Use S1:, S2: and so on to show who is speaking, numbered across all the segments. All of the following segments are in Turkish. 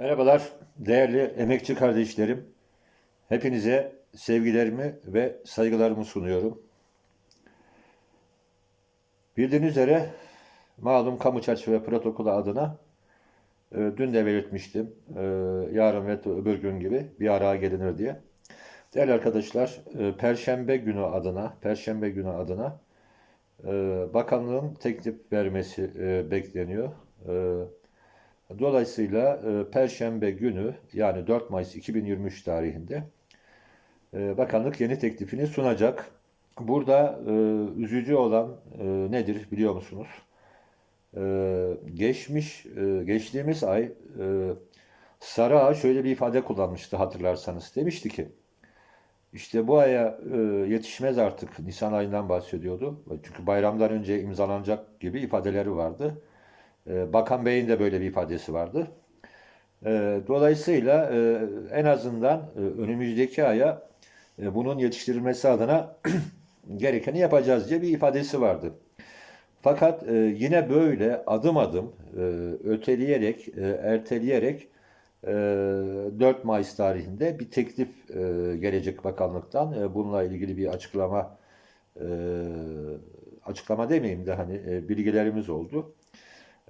S1: Merhabalar değerli emekçi kardeşlerim. Hepinize sevgilerimi ve saygılarımı sunuyorum. Bildiğiniz üzere malum kamu çerçeve protokolü adına e, dün de belirtmiştim. E, yarın ve öbür gün gibi bir araya gelinir diye. Değerli arkadaşlar, e, Perşembe günü adına, Perşembe günü adına e, bakanlığın teklif vermesi e, bekleniyor. E, Dolayısıyla e, Perşembe günü yani 4 Mayıs 2023 tarihinde e, bakanlık yeni teklifini sunacak. Burada e, üzücü olan e, nedir biliyor musunuz? E, geçmiş e, geçtiğimiz ay e, Sara şöyle bir ifade kullanmıştı hatırlarsanız. Demişti ki işte bu aya e, yetişmez artık Nisan ayından bahsediyordu. Çünkü bayramdan önce imzalanacak gibi ifadeleri vardı. E, Bakan Bey'in de böyle bir ifadesi vardı. E, Dolayısıyla e, en azından e, önümüzdeki aya e, bunun yetiştirilmesi adına gerekeni yapacağız diye bir ifadesi vardı. Fakat yine böyle adım adım öteleyerek, erteleyerek e, 4 Mayıs tarihinde bir teklif gelecek bakanlıktan. Bununla ilgili bir açıklama açıklama demeyeyim de hani bilgilerimiz oldu.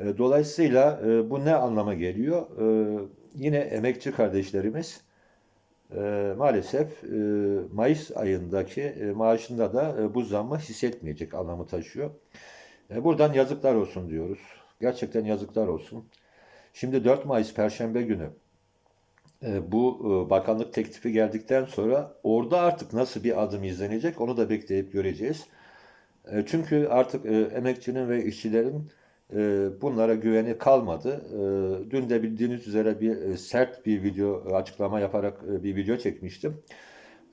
S1: E, Dolayısıyla e, bu ne anlama geliyor? E, Yine emekçi kardeşlerimiz e, maalesef e, Mayıs ayındaki maaşında da bu zammı hissetmeyecek anlamı taşıyor. Buradan yazıklar olsun diyoruz. Gerçekten yazıklar olsun. Şimdi 4 Mayıs Perşembe günü bu bakanlık teklifi geldikten sonra orada artık nasıl bir adım izlenecek onu da bekleyip göreceğiz. Çünkü artık emekçinin ve işçilerin bunlara güveni kalmadı. E, Dün de bildiğiniz üzere bir e, sert bir video e, açıklama yaparak e, bir video çekmiştim.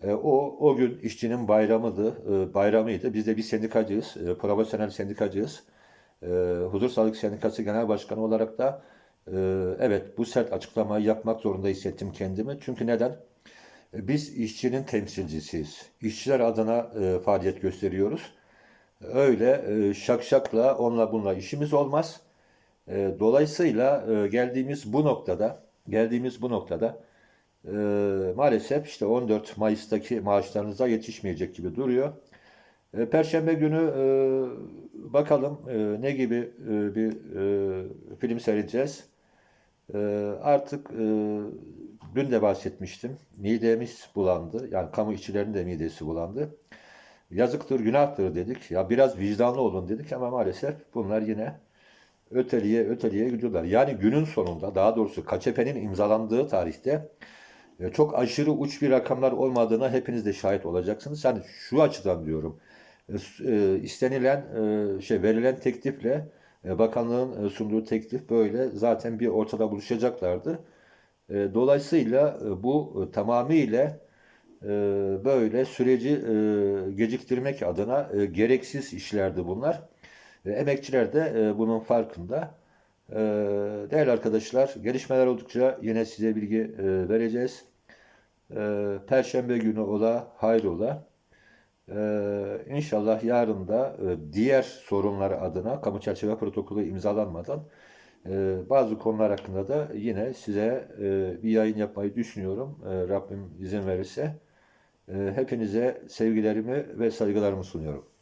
S1: E, O o gün işçinin bayramıydı, bayramıydı. Biz de bir sendikacıyız, profesyonel sendikacıyız. Huzur Sağlık Sendikası Genel Başkanı olarak da evet bu sert açıklamayı yapmak zorunda hissettim kendimi. Çünkü neden? Biz işçinin temsilcisiyiz. İşçiler adına faaliyet gösteriyoruz. Öyle e, şakşakla onunla bununla işimiz olmaz. E, Dolayısıyla e, geldiğimiz bu noktada, geldiğimiz bu noktada e, maalesef işte 14 Mayıs'taki maaşlarınıza yetişmeyecek gibi duruyor. E, Perşembe günü e, bakalım e, ne gibi e, bir e, film seyredeceğiz. E, artık e, dün de bahsetmiştim. Midemiz bulandı. Yani kamu işçilerinin de midesi bulandı. Yazıktır, günahtır dedik. Ya biraz vicdanlı olun dedik ama maalesef bunlar yine öteliğe öteliğe gidiyorlar. Yani günün sonunda daha doğrusu KÇP'nin imzalandığı tarihte e, çok aşırı uç bir rakamlar olmadığına hepiniz de şahit olacaksınız. Yani şu açıdan diyorum. E, e, istenilen şey verilen teklifle bakanlığın sunduğu teklif böyle zaten bir ortada buluşacaklardı. Dolayısıyla bu tamamıyla böyle süreci e, geciktirmek adına e, gereksiz işlerdi bunlar. Emekçiler de e, bunun farkında. E, Değerli arkadaşlar, gelişmeler oldukça yine size bilgi vereceğiz. E, Perşembe günü ola, hayrola. İnşallah yarın da diğer sorunlar adına kamu çerçeve protokolü imzalanmadan bazı konular hakkında da yine size bir yayın yapmayı düşünüyorum. Rabbim izin verirse. E, Hepinize sevgilerimi ve saygılarımı sunuyorum.